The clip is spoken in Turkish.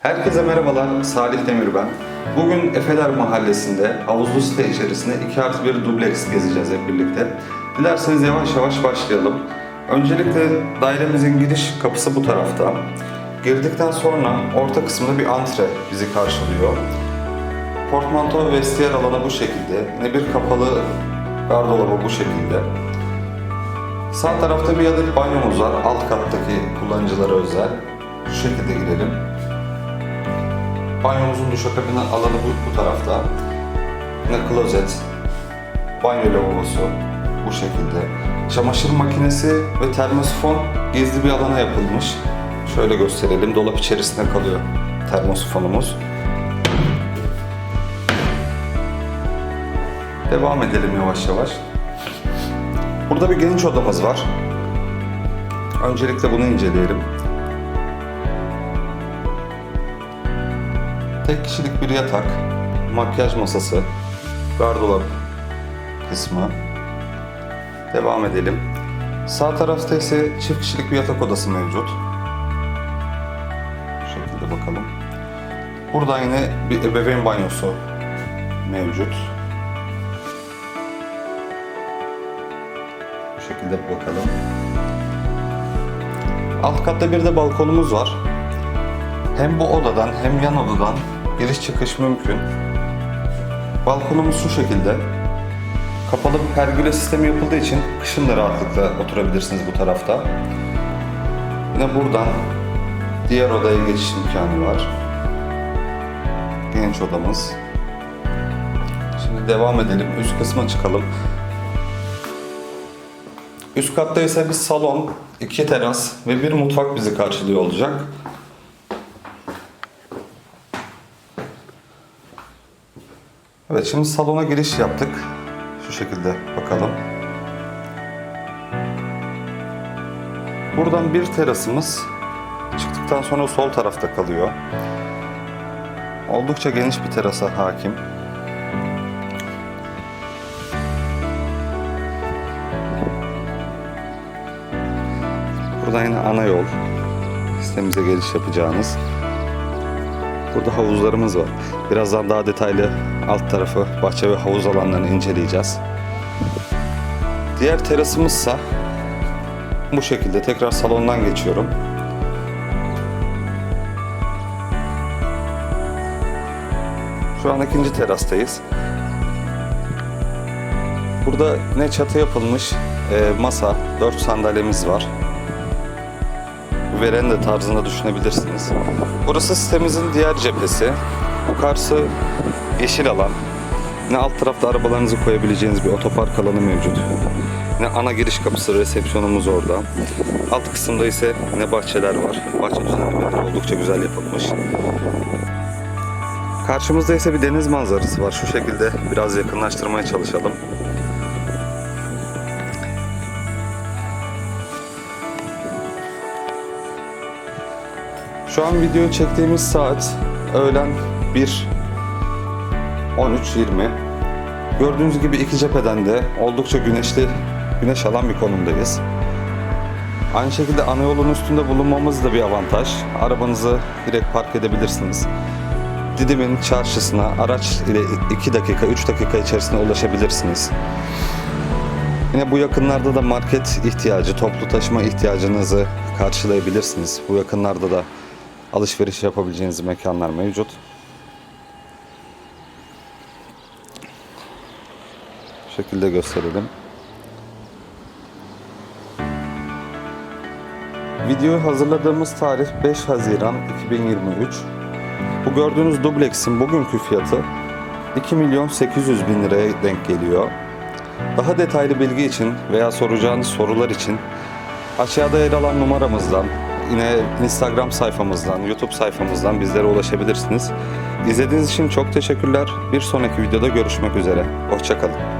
Herkese merhabalar, Salih Demir ben. Bugün Efeler Mahallesi'nde havuzlu site içerisinde 2 artı 1 dubleks gezeceğiz hep birlikte. Dilerseniz yavaş yavaş başlayalım. Öncelikle dairemizin giriş kapısı bu tarafta. Girdikten sonra orta kısımda bir antre bizi karşılıyor. Portmanto ve vestiyer alanı bu şekilde. Yine bir kapalı gardırobı bu şekilde. Sağ tarafta bir adet banyomuz var. Alt kattaki kullanıcılara özel. Şu şekilde girelim. Banyomuzun duşakabini alanı bu, bu tarafta. Yine klozet, banyo lavabosu bu şekilde. Çamaşır makinesi ve termosifon gizli bir alana yapılmış. Şöyle gösterelim. Dolap içerisinde kalıyor termosifonumuz. Devam edelim yavaş yavaş. Burada bir geniş odamız var. Öncelikle bunu inceleyelim. Tek kişilik bir yatak, makyaj masası, gardırop kısmı. Devam edelim. Sağ tarafta ise çift kişilik bir yatak odası mevcut. Bu şekilde bakalım. Burada yine bir ebeveyn banyosu mevcut. Bu şekilde bakalım. Alt katta bir de balkonumuz var. Hem bu odadan hem yan odadan giriş çıkış mümkün. Balkonumuz şu şekilde. Kapalı bir pergüle sistemi yapıldığı için kışın da rahatlıkla oturabilirsiniz bu tarafta. Yine buradan diğer odaya geçiş imkanı var. Genç odamız. Şimdi devam edelim. Üst kısma çıkalım. Üst katta ise bir salon, iki teras ve bir mutfak bizi karşılıyor olacak. Evet şimdi salona giriş yaptık. Şu şekilde bakalım. Buradan bir terasımız çıktıktan sonra sol tarafta kalıyor. Oldukça geniş bir terasa hakim. Buradan yine ana yol. Sitemize geliş yapacağınız. Burada havuzlarımız var. Birazdan daha detaylı alt tarafı, bahçe ve havuz alanlarını inceleyeceğiz. Diğer terasımızsa bu şekilde tekrar salondan geçiyorum. Şu an ikinci terastayız. Burada ne çatı yapılmış e, masa, 4 sandalyemiz var. Veranda tarzında düşünebilirsiniz. Burası sitemizin diğer cephesi. Yukarısı yeşil alan. Yine alt tarafta arabalarınızı koyabileceğiniz bir otopark alanı mevcut. Yine ana giriş kapısı, resepsiyonumuz orada. Alt kısımda ise yine bahçeler var. Bahçe düzenlemeleri oldukça güzel yapılmış. Karşımızda ise bir deniz manzarası var. Şu şekilde biraz yakınlaştırmaya çalışalım. Şu an video çektiğimiz saat öğlen 1 13.20. Gördüğünüz gibi iki cepheden de oldukça güneşli, güneş alan bir konumdayız. Aynı şekilde ana yolun üstünde bulunmamız da bir avantaj. Arabanızı direkt park edebilirsiniz. Didim'in çarşısına araç ile 2 dakika, 3 dakika içerisinde ulaşabilirsiniz. Yine bu yakınlarda da market ihtiyacı, toplu taşıma ihtiyacınızı karşılayabilirsiniz. Bu yakınlarda da alışveriş yapabileceğiniz mekanlar mevcut. Bu şekilde gösterelim. Videoyu hazırladığımız tarih 5 Haziran 2023. Bu gördüğünüz dubleksin bugünkü fiyatı 2 milyon 800 bin liraya denk geliyor. Daha detaylı bilgi için veya soracağınız sorular için aşağıda yer alan numaramızdan, yine Instagram sayfamızdan, YouTube sayfamızdan bizlere ulaşabilirsiniz. İzlediğiniz için çok teşekkürler. Bir sonraki videoda görüşmek üzere. Hoşçakalın.